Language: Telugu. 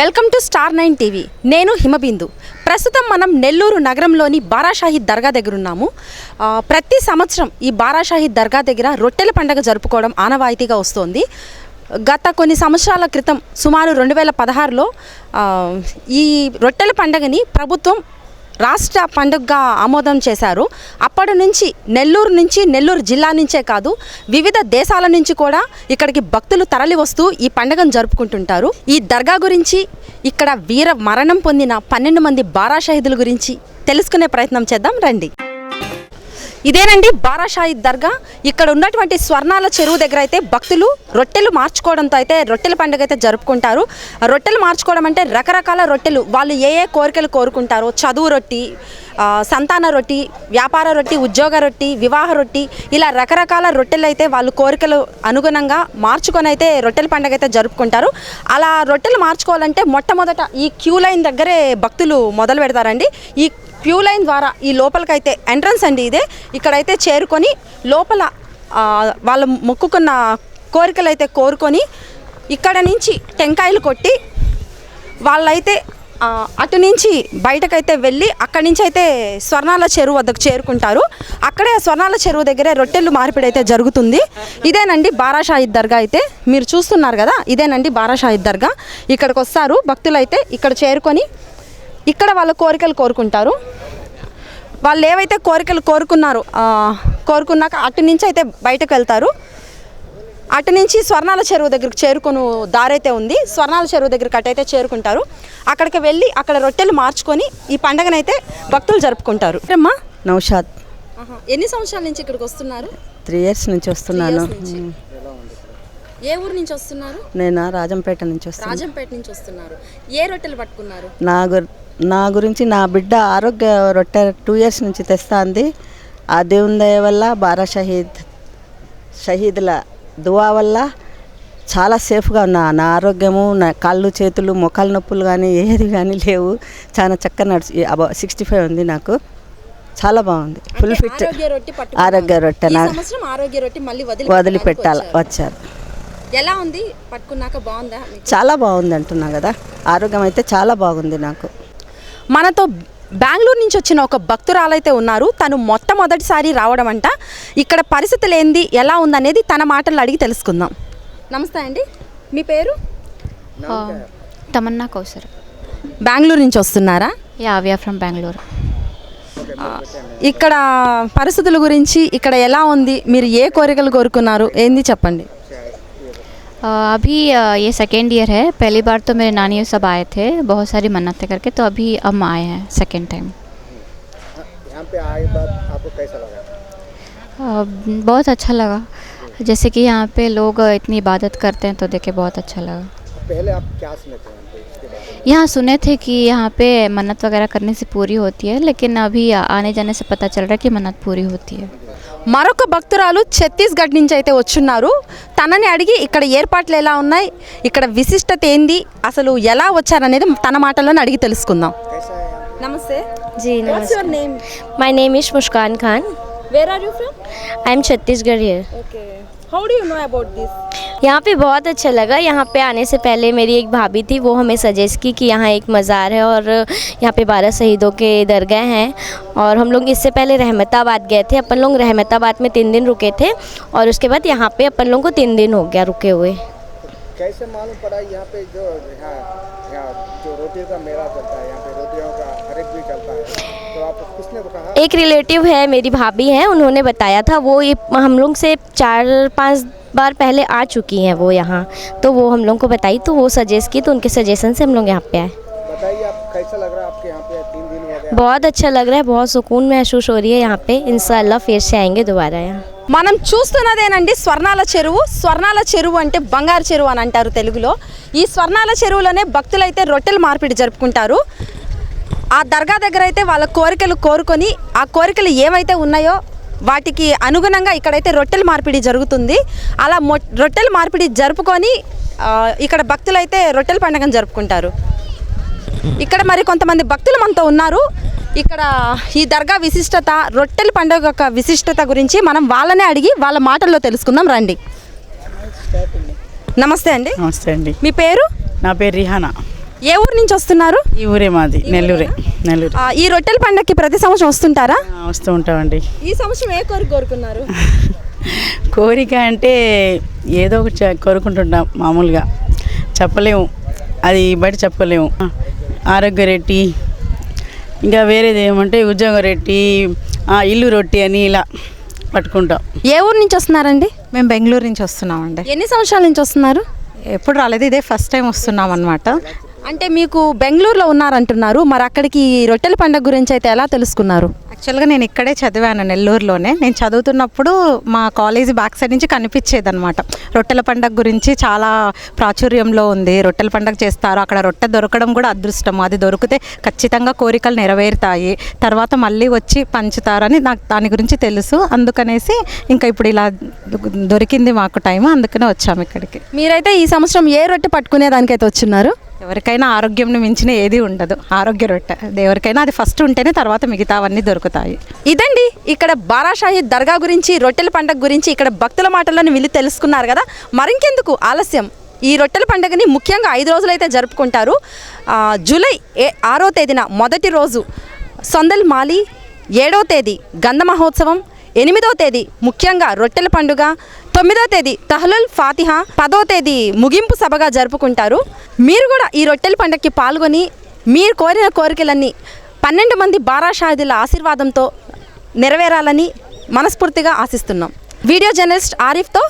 Welcome to star nine TV. నేను హిమబిందు. ప్రస్తుతం మనం నెల్లూరు నగరంలోని బారాషాహిద్ దర్గా దగ్గర ఉన్నాము. ప్రతి సంవత్సరం ఈ బారాషాహిద్ దర్గా దగ్గర రొట్టెల పండుగ జరుపుకోవడం ఆనవాయితీగా వస్తోంది. గత కొన్ని సంవత్సరాల క్రితం సుమారు రెండు వేల పదహారులో ఈ రొట్టెల పండుగని ప్రభుత్వం రాష్ట్ర పండుగగా ఆమోదం చేశారు. అప్పటి నుంచి నెల్లూరు నుంచి నెల్లూరు జిల్లా నుంచే కాదు వివిధ దేశాల నుంచి కూడా ఇక్కడికి భక్తులు తరలి వస్తూ ఈ పండుగను జరుపుకుంటుంటారు. ఈ దర్గా గురించి ఇక్కడ వీర మరణం పొందిన పన్నెండు మంది బారా షహీదుల గురించి తెలుసుకునే ప్రయత్నం చేద్దాం. రండి. ఇదేనండి బారాషాయి దర్గా. ఇక్కడ ఉన్నటువంటి స్వర్ణాల చెరువు దగ్గర అయితే భక్తులు రొట్టెలు మార్చుకోవడంతో అయితే రొట్టెల పండుగ అయితే జరుపుకుంటారు. రొట్టెలు మార్చుకోవడం అంటే రకరకాల రొట్టెలు. వాళ్ళు ఏ ఏ కోరికలు కోరుకుంటారో చదువు రొట్టి సంతాన రొట్టి వ్యాపార రొట్టి ఉద్యోగ రొట్టి వివాహ రొట్టి ఇలా రకరకాల రొట్టెలు అయితే వాళ్ళు కోరికలు అనుగుణంగా మార్చుకొని అయితే రొట్టెల పండుగ అయితే జరుపుకుంటారు. అలా రొట్టెలు మార్చుకోవాలంటే మొట్టమొదట ఈ క్యూ లైన్ దగ్గరే భక్తులు మొదలు పెడతారండి. ఈ క్యూ లైన్ ద్వారా ఈ లోపలికైతే ఎంట్రన్స్ అండి ఇదే. ఇక్కడైతే చేరుకొని లోపల వాళ్ళు మొక్కుకున్న కోరికలు అయితే కోరుకొని ఇక్కడ నుంచి టెంకాయలు కొట్టి వాళ్ళైతే అటు నుంచి బయటకైతే వెళ్ళి అక్కడి నుంచి అయితే స్వర్ణాల చెరువు వద్దకు చేరుకుంటారు. అక్కడే స్వర్ణాల చెరువు దగ్గరే రొట్టెలు మార్పిడి అయితే జరుగుతుంది. ఇదేనండి బారాషాహిద్ దర్గా అయితే. మీరు చూస్తున్నారు కదా ఇదేనండి బారాషాహిద్ దర్గా. ఇక్కడికి వస్తారు భక్తులు అయితే ఇక్కడ చేరుకొని ఇక్కడ వాళ్ళ కోరికలు కోరుకుంటారు. వాళ్ళు ఏవైతే కోరికలు కోరుకున్నారో ఆ, కోరుకున్నాక అటు నుంచి అయితే బయటకు వెళ్తారు. అటు నుంచి స్వర్ణాల చెరువు దగ్గరికి చేరుకుని దారైతే ఉంది. స్వర్ణాల చెరువు దగ్గరికి అటైతే చేరుకుంటారు. అక్కడికి వెళ్ళి అక్కడ రొట్టెలు మార్చుకొని ఈ పండగనైతే భక్తులు జరుపుకుంటారు. అమ్మా నౌషాద్. ఎన్ని సంవత్సరాల నుంచి ఇక్కడికి వస్తున్నారు? త్రీ ఇయర్స్ నుంచి వస్తున్నాను. ఏ ఊరు నుంచి వస్తున్నారు? నేను? రాజంపేట నుంచి వస్తున్నాను రాజంపేట నుంచి వస్తున్నారు. ఏ రొట్టెలు పట్టుకున్నారు? నా నా గురించి నా బిడ్డ ఆరోగ్య రొట్టె టూ ఇయర్స్ నుంచి తెస్తాంది. ఆ దేవుని దయ వల్ల బారా షహీద్ షహీదుల దువా వల్ల చాలా సేఫ్గా ఉన్నా. నా ఆరోగ్యము నా కాళ్ళు చేతులు మొక్కల నొప్పులు కానీ ఏది కానీ లేవు. చాలా చక్కగా నడిచి అబౌ సిక్స్టీ ఫైవ్ ఉంది నాకు. చాలా బాగుంది. ఫుల్ ఫిట్ ఆరోగ్య రొట్టె. ఆరోగ్య రొట్టె వదిలిపెట్టాలి వచ్చారు. ఎలా ఉంది? పట్టుకున్నాక బాగుందా? చాలా బాగుంది అంటున్నా కదా. ఆరోగ్యం అయితే చాలా బాగుంది నాకు. మనతో బెంగళూరు నుంచి వచ్చిన ఒక భక్తురాలైతే ఉన్నారు. తను మొట్టమొదటిసారి రావడం అంట. ఇక్కడ పరిస్థితులు ఏంది ఎలా ఉందనేది తన మాటలు అడిగి తెలుసుకుందాం. నమస్తే అండి. మీ పేరు? తమన్నా కౌసర్. బెంగళూరు నుంచి వస్తున్నారా? Ya we from Bengaluru. ఇక్కడ పరిస్థితుల గురించి ఇక్కడ ఎలా ఉంది? మీరు ఏ కోరికలు కోరుకున్నారు? ఏంది చెప్పండి. अभी ये सेकेंड ईयर है। पहली बार तो मेरे नानी सब आए थे बहुत सारी मन्नतें करके तो अभी हम आए हैं सेकेंड टाइम यहाँ पे आए बाद आपको कैसा लगा? बहुत अच्छा लगा। जैसे कि यहाँ पे लोग इतनी इबादत करते हैं तो देखे बहुत अच्छा लगा। पहले आप क्या सुने थे यहाँ पे इसके बारे में यहाँ सुने थे कि यहाँ पे मन्नत वगैरह करने से पूरी होती है लेकिन अभी आने जाने से पता चल रहा है कि मन्नत पूरी होती है మరొక భక్తురాలు ఛత్తీస్గఢ్ నుంచి అయితే వచ్చున్నారు తనని అడిగి ఇక్కడ ఏర్పాట్లు ఎలా ఉన్నాయి ఇక్కడ విశిష్టత ఏంది అసలు ఎలా వచ్చారనేది తన మాటల్లోనే అడిగి తెలుసుకుందాం कैसा है यहाँ నమస్తే जी What's your नमस्ते name? My name is Muskan Khan Where are you from? I am Chhattisgarh here Okay. यहाँ पे बहुत अच्छा लगा। यहाँ पे आने से पहले मेरी एक भाभी थी, वो हमें सजेस्ट की कि यहाँ एक मज़ार है और यहाँ पे बारह शहीदों के दरगाह हैं। और हम लोग इससे पहले रहमताबाद गए थे। अपन लोग रहमताबाद में तीन दिन रुके थे और उसके बाद यहाँ पे अपन लोग को तीन दिन हो गया रुके हुए। कैसे मालूम पड़ा यहाँ पे जो यहाँ यहाँ जो रोटी का मेला चलता है, यहाँ पे रोटियों का हर एक भी चलता है तो आप किसने बताया एक रिलेटिव है मेरी भाभी हैं उन्होंने बताया था वो ये हम लोग से चार पांच बार पहले आ चुकी हैं वो यहाँ तो वो हम लोग को बताई तो वो सजेस्ट की तो उनके सजेशन से हम लोग यहाँ पे आए बताइए आप कैसा लग रहा है आपके यहाँ पे तीन दिन हो गया बहुत अच्छा लग रहा है बहुत सुकून महसूस हो रही है यहाँ पे इंशाल्लाह फिर से आएंगे दोबारा यहाँ మనం చూస్తున్నదేనండి స్వర్ణాల చెరువు స్వర్ణాల చెరువు అంటే బంగారు చెరువు అని అంటారు తెలుగులో ఈ స్వర్ణాల చెరువులోనే భక్తులైతే రొట్టెల మార్పిడి జరుపుకుంటారు ఆ దర్గా దగ్గర అయితే వాళ్ళ కోరికలు కోరుకొని ఆ కోరికలు ఏవైతే ఉన్నాయో వాటికి అనుగుణంగా ఇక్కడైతే రొట్టెల మార్పిడి జరుగుతుంది. అలా మొ రొట్టెల మార్పిడి జరుపుకొని ఇక్కడ భక్తులైతే రొట్టెల పండుగను జరుపుకుంటారు. ఇక్కడ మరి కొంతమంది భక్తులు మనతో ఉన్నారు. ఇక్కడ ఈ దర్గా విశిష్టత రొట్టెల పండుగ యొక్క విశిష్టత గురించి మనం వాళ్ళనే అడిగి వాళ్ళ మాటల్లో తెలుసుకుందాం. రండి. నమస్తే అండి. నమస్తే అండి. మీ పేరు? నా పేరు రిహానా. ఏ ఊరు నుంచి వస్తున్నారు? ఈ ఊరే మాది నెల్లూరే నెల్లూరు. ఆ, ఈ రొట్టెల పండగకి ప్రతి సంవత్సరం వస్తుంటారా? ఆ, వస్తూ ఉంటామండి. ఈ సంవత్సరం ఏ కోరిక కోరుకున్నారు? కోరిక అంటే ఏదో ఒకటి చే- కోరుకుంటుంటాం మామూలుగా. చెప్పలేము. అది బయట చెప్పలేము. ఆరోగ్య రెట్టి ఇంకా వేరేది ఏమంటే ఉద్యోగ రెట్టి ఆ, ఇల్లు రొట్టి అని ఇలా పట్టుకుంటాం. ఏ ఊరు నుంచి వస్తున్నారండి? మేము బెంగళూరు నుంచి వస్తున్నామండి. ఎన్ని సంవత్సరాల నుంచి వస్తున్నారు? ఎప్పుడు రాలేదు ఇదే ఫస్ట్ టైం వస్తున్నాం అనమాట అంటే మీకు బెంగళూరులో ఉన్నారంటున్నారు. మరి అక్కడికి రొట్టెల పండగ గురించి అయితే ఎలా తెలుసుకున్నారు? యాక్చువల్గా నేను ఇక్కడే చదివాను నెల్లూరులోనే. నేను చదువుతున్నప్పుడు మా కాలేజీ బ్యాక్ సైడ్ నుంచి కనిపించేది అనమాట రొట్టెల పండగ గురించి చాలా ప్రాచుర్యంలో ఉంది. రొట్టెల పండగ చేస్తారు. అక్కడ రొట్టె దొరకడం కూడా అదృష్టం. అది దొరికితే ఖచ్చితంగా కోరికలు నెరవేరుతాయి. తర్వాత మళ్ళీ వచ్చి పంచుతారని నాకు దాని గురించి తెలుసు. అందుకనేసి ఇంకా ఇప్పుడు ఇలా దొరికింది మాకు టైం అందుకనే వచ్చాము ఇక్కడికి. మీరైతే ఈ సంవత్సరం ఏ రొట్టె పట్టుకునే దానికైతే వచ్చున్నారు? ఎవరికైనా ఆరోగ్యంను మించిన ఏది ఉండదు. ఆరోగ్య రొట్టె. ఎవరికైనా అది ఫస్ట్ ఉంటేనే తర్వాత మిగతావన్నీ దొరుకుతాయి. ఇదండి ఇక్కడ బారాషాహి దర్గా గురించి రొట్టెల పండగ గురించి ఇక్కడ భక్తుల మాటల్లోని వీళ్ళు తెలుసుకున్నారు కదా. మరింకెందుకు ఆలస్యం? ఈ రొట్టెల పండుగని ముఖ్యంగా ఐదు రోజులైతే జరుపుకుంటారు. జూలై ఏ ఆరో తేదీన మొదటి రోజు సొందల్ మాలి ఏడో తేదీ గంధ మహోత్సవం ఎనిమిదో తేదీ ముఖ్యంగా రొట్టెల పండుగ తొమ్మిదో తేదీ తహలుల్ ఫాతిహా పదో తేదీ ముగింపు సభగా జరుపుకుంటారు. మీరు కూడా ఈ రొట్టెల పండగకి పాల్గొని మీరు కోరిన కోరికలన్నీ పన్నెండు మంది బారాషాహిదుల ఆశీర్వాదంతో నెరవేరాలని మనస్ఫూర్తిగా ఆశిస్తున్నాం. Video journalist ఆరిఫ్తో